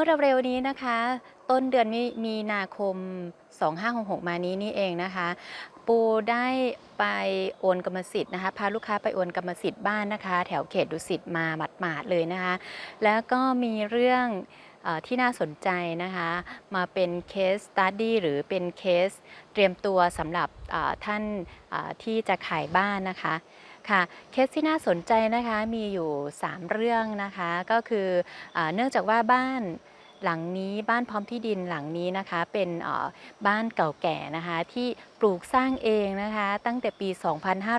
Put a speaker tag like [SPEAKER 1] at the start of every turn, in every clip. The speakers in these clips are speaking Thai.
[SPEAKER 1] มื่อเร็วๆนี้นะคะ ต้นเดือนม,มีนาคม 2566 มานี้นี่เองนะคะ ปูได้ไปโอนกรรมสิทธิ์นะคะพาลูกค้าไปโอนกรรมสิทธิ์บ้านนะคะ แถวเขตดุสิตมาหมาดๆเลยนะคะ แล้วก็มีเรื่องอที่น่าสนใจนะคะ มาเป็นเคสสตัดดี้หรือเป็นเคสเตรียมตัวสำหรับท่านที่จะขายบ้านนะคะค่ะเคสที่น่าสนใจนะคะมีอยู่ 3 เรื่องนะคะ ก็คืออเนื่องจากว่าบ้าน หลังนี้บ้านพร้อมที่ดินหลังนี้นะคะเป็นเอ่อบ้านเก่าแก่นะคะที่ปลูกสร้างเองนะคะ ตั้งแต่ปี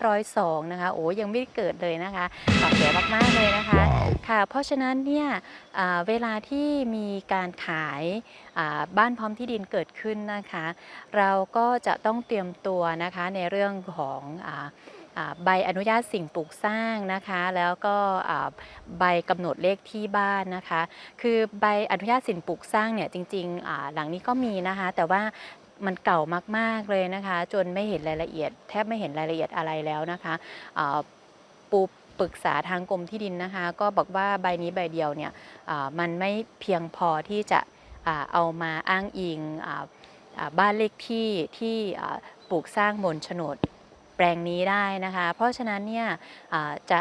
[SPEAKER 1] 2502 นะคะโอ้ยังไม่ได้เกิดเลยนะคะเก่าแก่มากๆเลยนะคะค่ะเพราะฉะนั้นเนี่ยอ่าเวลาที่มีการขายอ่าบ้านพร้อมที่ดินเกิดขึ้นนะคะ เราก็จะต้องเตรียมตัวนะคะในเรื่องของอาอ่า ใบอนุญาตสิ่งปลูกสร้างนะคะ แล้วก็ใบกำหนดเลขที่บ้านนะคะ คือใบอนุญาตสิ่งปลูกสร้างเนี่ยจริงๆหลังนี้ก็มีนะคะ แต่ว่ามันเก่ามากๆเลยนะคะ จนไม่เห็นรายละเอียด แทบไม่เห็นรายละเอียดอะไรแล้วนะคะอ่าปูปรึกษาทางกรมที่ดินนะคะ ก็บอกว่าใบนี้ใบเดียวเนี่ยมันไม่เพียงพอที่จะอ่าเอามาอ้างอิงออบ้านเลขที่ที่ปลูกสร้างบนโฉนด ปลงนี้ได้นะคะ เพราะฉะนั้นเนี่ยจะ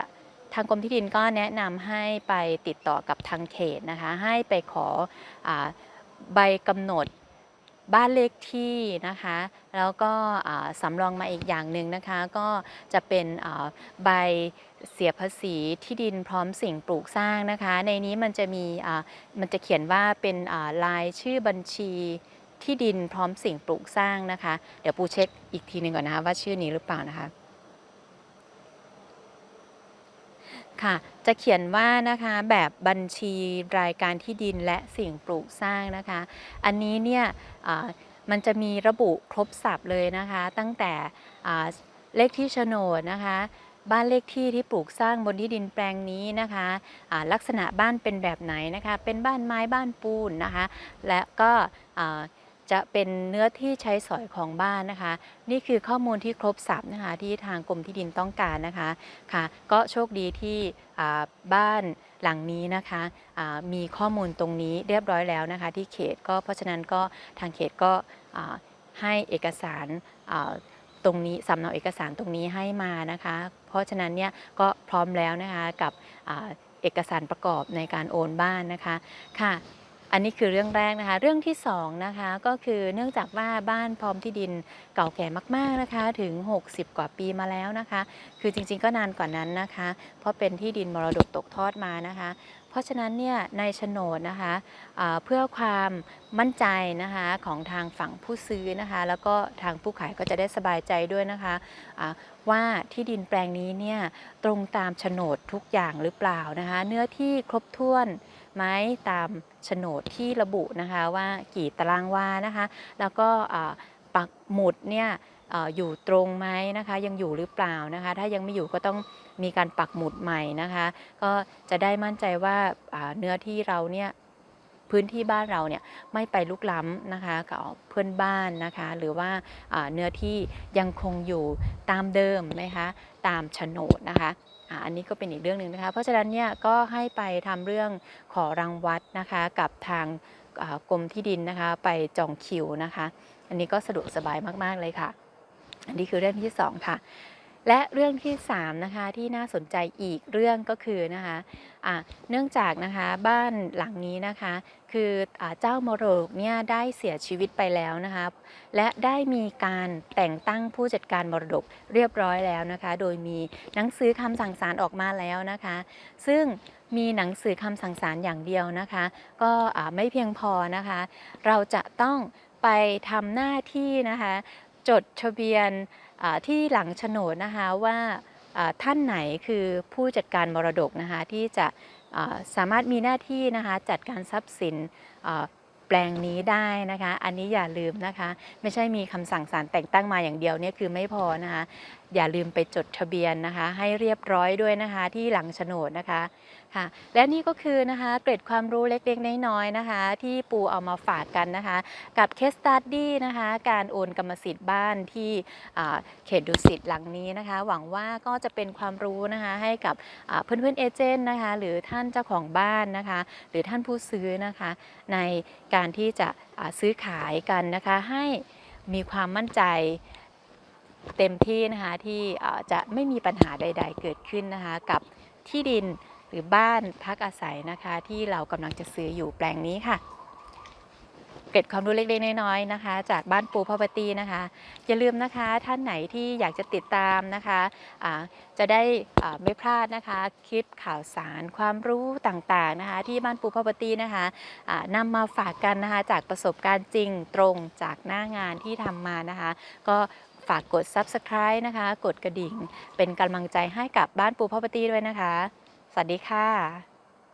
[SPEAKER 1] ทางกรมที่ดินก็แนะนำให้ไปติดต่อกับทางเขตนะคะ ให้ไปขออใบกำหนดบ้านเลขที่นะคะ แล้วก็สำรองมาอีกอย่างหนึ่งนะคะ ก็จะเป็นใบเสียภาษีที่ดินพร้อมสิ่งปลูกสร้างนะคะ ในนี้มันจะมีมันจะเขียนว่าเป็นอ่ารายชื่อบัญชี ที่ดินพร้อมสิ่งปลูกสร้างนะคะ เดี๋ยวปูเช็คอีกทีหนึ่งก่อนนะคะว่าชื่อนี้หรือเปล่านะคะค่ะจะเขียนว่านะคะแบบบัญชีรายการที่ดินและสิ่งปลูกสร้างนะคะ อันนี้เนี่ยมันจะมีระบุครบสับเลยนะคะ ตั้งแต่เลขที่โฉนดนะคะ บ้านเลขที่ที่ปลูกสร้างบนที่ดินแปลงนี้นะคะอ่าลักษณะบ้านเป็นแบบไหนนะคะ เป็นบ้านไม้บ้านปูนนะคะ และก็ จะเป็นเนื้อที่ใช้สอยของบ้านนะคะ นี่คือข้อมูลที่ครบสับนะคะที่ทางกรมที่ดินต้องการนะคะค่ะ ก็โชคดีที่บ้านหลังนี้นะคะมีข้อมูลตรงนี้เรียบร้อยแล้วนะคะ ที่เขตก็เพราะฉะนั้นก็ทางเขตก็ให้เอกสารตรงนี้สำเนาเอกสารตรงนี้ให้มานะคะ เพราะฉะนั้นเนี่ยก็พร้อมแล้วนะคะกับเอกสารประกอบในการโอนบ้านนะคะค่ะ อันนี้คือเรื่องแรกนะคะ เรื่องที่สองนะคะก็คือเนื่องจากว่าบ้านพร้อมที่ดินเก่าแก่มากๆนะคะถึง 60 กว่าปีมาแล้วนะคะ คือจริงๆก็นานกว่านั้นนะคะ เพราะเป็นที่ดินมรดกตกทอดมานะคะ เพราะฉะนั้นเนี่ยในโฉนดนะคะอ่าเพื่อความมั่นใจนะคะของทางฝั่งผู้ซื้อนะคะ แล้วก็ทางผู้ขายก็จะได้สบายใจด้วยนะคะอ่าว่าที่ดินแปลงนี้เนี่ยตรงตามโฉนดทุกอย่างหรือเปล่านะคะ เนื้อที่ครบถ้วน ไหมตามโฉนดที่ระบุนะคะว่ากี่ตารางวานะคะ แล้วก็ปักหมุดเนี่ยอยู่ตรงไหมนะคะ ยังอยู่หรือเปล่านะคะ ถ้ายังไม่อยู่ก็ต้องมีการปักหมุดใหม่นะคะ ก็จะได้มั่นใจว่าเนื้อที่เราเนี่ยพื้นที่บ้านเราเนี่ยไม่ไปลุกล้ำนะคะกับเพื่อนบ้านนะคะ หรือว่าอ่าเนื้อที่ยังคงอยู่ตามเดิมนะคะตามโฉนดนะคะ อันนี้ก็เป็นอีกเรื่องหนึ่งนะคะ เพราะฉะนั้นเนี่ยก็ให้ไปทำเรื่องขอรังวัดนะคะกับทางกรมที่ดินนะคะ ไปจองคิวนะคะ อันนี้ก็สะดวกสบายมาก ๆ เลยค่ะ อันนี้คือเรื่องที่สองค่ะ และเรื่องที่3นะคะที่น่าสนใจอีกเรื่องก็คือนะคะะเนื่องจากนะคะบ้านหลังนี้นะคะ คืออเจ้ามรดกเนี่ยได้เสียชีวิตไปแล้วนะคะและได้มีการแต่งตั้งผู้จัดการมรดกเรียบร้อยแล้วนะคะ โดยมีหนังสือคำสั่งศาลออกมาแล้วนะคะ ซึ่งมีหนังสือคำสั่งศาลอย่างเดียวนะคะ ก็ไม่เพียงพอนะคะ เราจะต้องไปทำหน้าที่นะคะ จดทะเบียนที่หลังโฉนดนะคะว่าท่านไหนคือผู้จัดการมรดกนะคะที่จะสามารถมีหน้าที่นะคะจัดการทรัพย์สินแปลงนี้ได้นะคะ อันนี้อย่าลืมนะคะ ไม่ใช่มีคำสั่งศาลแต่งตั้งมาอย่างเดียวเนี่ยคือไม่พอนะคะอย่าลืมไปจดทะเบียนนะคะ ให้เรียบร้อยด้วยนะคะที่หลังโฉนดนะคะค่ะ และนี่ก็คือนะคะเกร็ดความรู้เล็กๆน้อยๆนะคะ ที่ปูเอามาฝากกันนะคะ กับเคสตัดดี้นะคะ การโอนกรรมสิทธิ์บ้านที่เขตดุสิตหลังนี้นะคะ หวังว่าก็จะเป็นความรู้นะคะให้กับเพื่อนๆเอเจนต์นะคะ หรือท่านเจ้าของบ้านนะคะ หรือท่านผู้ซื้อนะคะ ในการที่จะซื้อขายกันนะคะให้มีความมั่นใจ เต็มที่นะคะที่จะไม่มีปัญหาใด ๆ เกิดขึ้นนะคะกับที่ดินหรือบ้านพักอาศัยนะคะที่เรากำลังจะซื้ออยู่แปลงนี้ค่ะ เกร็ดความรู้เล็กๆน้อยๆนะคะ จากบ้านปูพ r o p e r t y นะคะ อย่าลืมนะคะท่านไหนที่อยากจะติดตามนะคะอ่าจะได้ไม่พลาดนะคะคลิปข่าวสารความรู้ต่างๆนะคะ ที่บ้านปูพ r o p e r t y นะคะอ่านำมาฝากกันนะคะจากประสบการณ์จริงตรงจากหน้างานที่ทำมานะคะ ก็ ฝากกด Subscribe นะคะ กดกระดิ่ง เป็นกำลังใจให้กับบ้านปูพ่อปตี้ด้วยนะคะ สวัสดีค่ะ